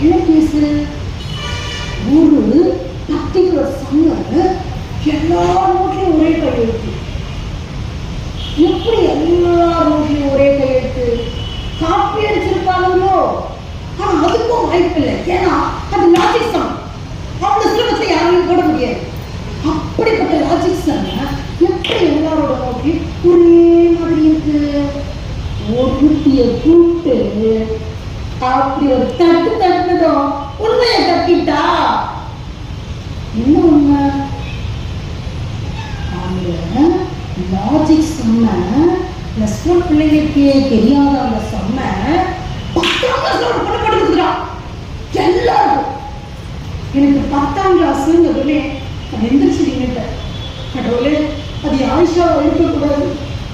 என்ன கேஸு ஒரு particular summer எல்லா நோட்லையும் ஒரே கையெழுத்து எப்படி எல்லா நோட்லையும் ஒரே கையெழுத்து காப்பி அடிச்சிருப்பாங்களோ ஆனா அதுக்கும் வாய்ப்பு இல்லை. ஏன்னா அது லாஜிக் சம் அவ்வளவு சிலபஸை யாரையும் போட முடியாது. அப்படிப்பட்ட லாஜிக் சம் எப்படி எல்லாரோட நோட்லையும் ஒரே மாதிரி இருக்கு? ஒரு கூப்பிட்டு அப்படி ஒரு தட்டு தட்டுனதும் உண்மையை தட்டிட்டா என்ன உண்மை? அவங்க லாஜிக் சொன்ன இந்த ஸ்கூல் பிள்ளைகளுக்கு தெரியாத அந்த சொன்ன பத்தாம் கிளாஸ்ல ஒரு பொண்ணு படுத்துக்கிறான் எல்லாருக்கும். எனக்கு பத்தாம் கிளாஸ் நான் எந்திரிச்சு நின்றுட்டேன் கடவுளே அது ஆயிஷாவை இருக்கக்கூடாது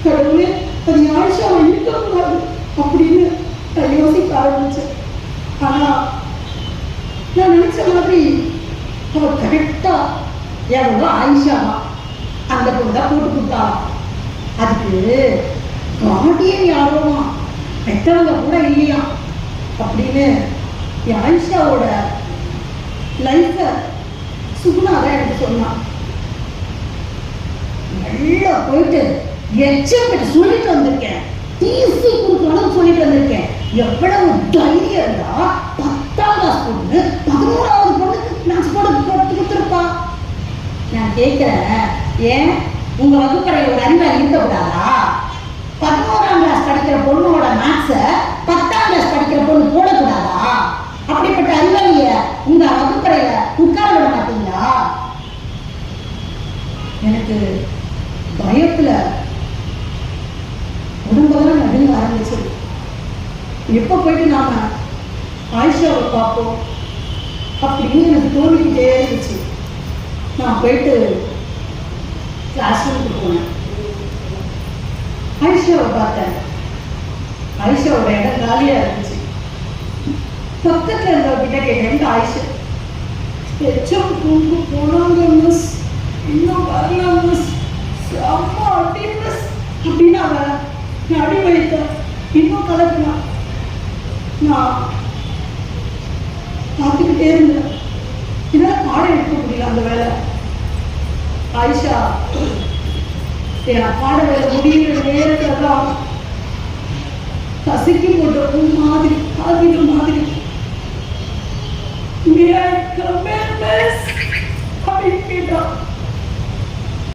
கடவுளே அது ஆயிஷாவை இருக்கக்கூடாது அப்படின்னு நான் யோசிக்க ஆரம்பிச்சேன் ஆனா நான் நினைச்ச மாதிரி அவ கரெக்டா எவ்வளோ ஆயிஷாவா அந்த பொண்ணு தான் போட்டு கொடுத்தாளாம் அதுக்கு கார்டியன் யாரோமா பெற்றவங்க கூட இல்லையா? அப்படின்னு ஆயிஷாவோட லைஃப்பை சுகுணா தான் எனக்கு சொன்னான். நல்லா போயிட்டு எச்சப்பட்டு சொல்லிட்டு வந்திருக்கேன். டிசி கொடுக்கணும்னு சொல்லிட்டு வந்திருக்கேன். எவ்வளவு தைரியம் இருந்தா பத்தாம் கிளாஸ் பொண்ணு பதினோராம் பொண்ணுக்கு கிளாஸ் போட போட்டு கொடுத்துருப்பா நான் கேட்கிறேன் ஏன்? உங்க வகுப்பறையில் ஒரு அறிவாளி இருக்கக்கூடாதா பதினோராம் கிளாஸ் படிக்கிற பொண்ணோட மேக்ஸ பத்தாம் கிளாஸ் படிக்கிற பொண்ணு போடக்கூடாதா? அப்படிப்பட்ட அறிவாளிய உங்க வகுப்பறையில உட்கார விட மாட்டீங்களா? எனக்கு பயத்துல உடம்பெல்லாம் நடுங்க ஆரம்பிச்சது. எப்ப போயிட்டு நாம ஆயிஷாவை பார்ப்போம் அப்படின்னு எனக்கு தோணிக்கிட்டே நான் போயிட்டு கிளாஸ் ரூமுக்கு போனேன். ஐஷாவை பார்த்தேன். ஐஷாவோட இடம் காலியா இருந்துச்சு. பக்கத்தில் இருந்தவர்கிட்ட கேட்டேன் "எங்க ஆயிஷா எச்சம் கொண்டு போனாங்க மிஸ் இன்னும் வரல மிஸ் அம்மா அப்படி மிஸ் அப்படின்னு அவன் நான் அடி வைத்தேன் இன்னும் கலக்கலாம் நான் பார்த்துக்கிட்டே இருந்தேன். என்னால் பாடம் எடுக்க முடியல அந்த வேலை. ஆயிஷா என் அப்பாட வேலை முடிகிற நேரத்தில் தான் பசிக்கு போட்டு மாதிரி ஆகிற மாதிரி அப்படின் கேட்டான்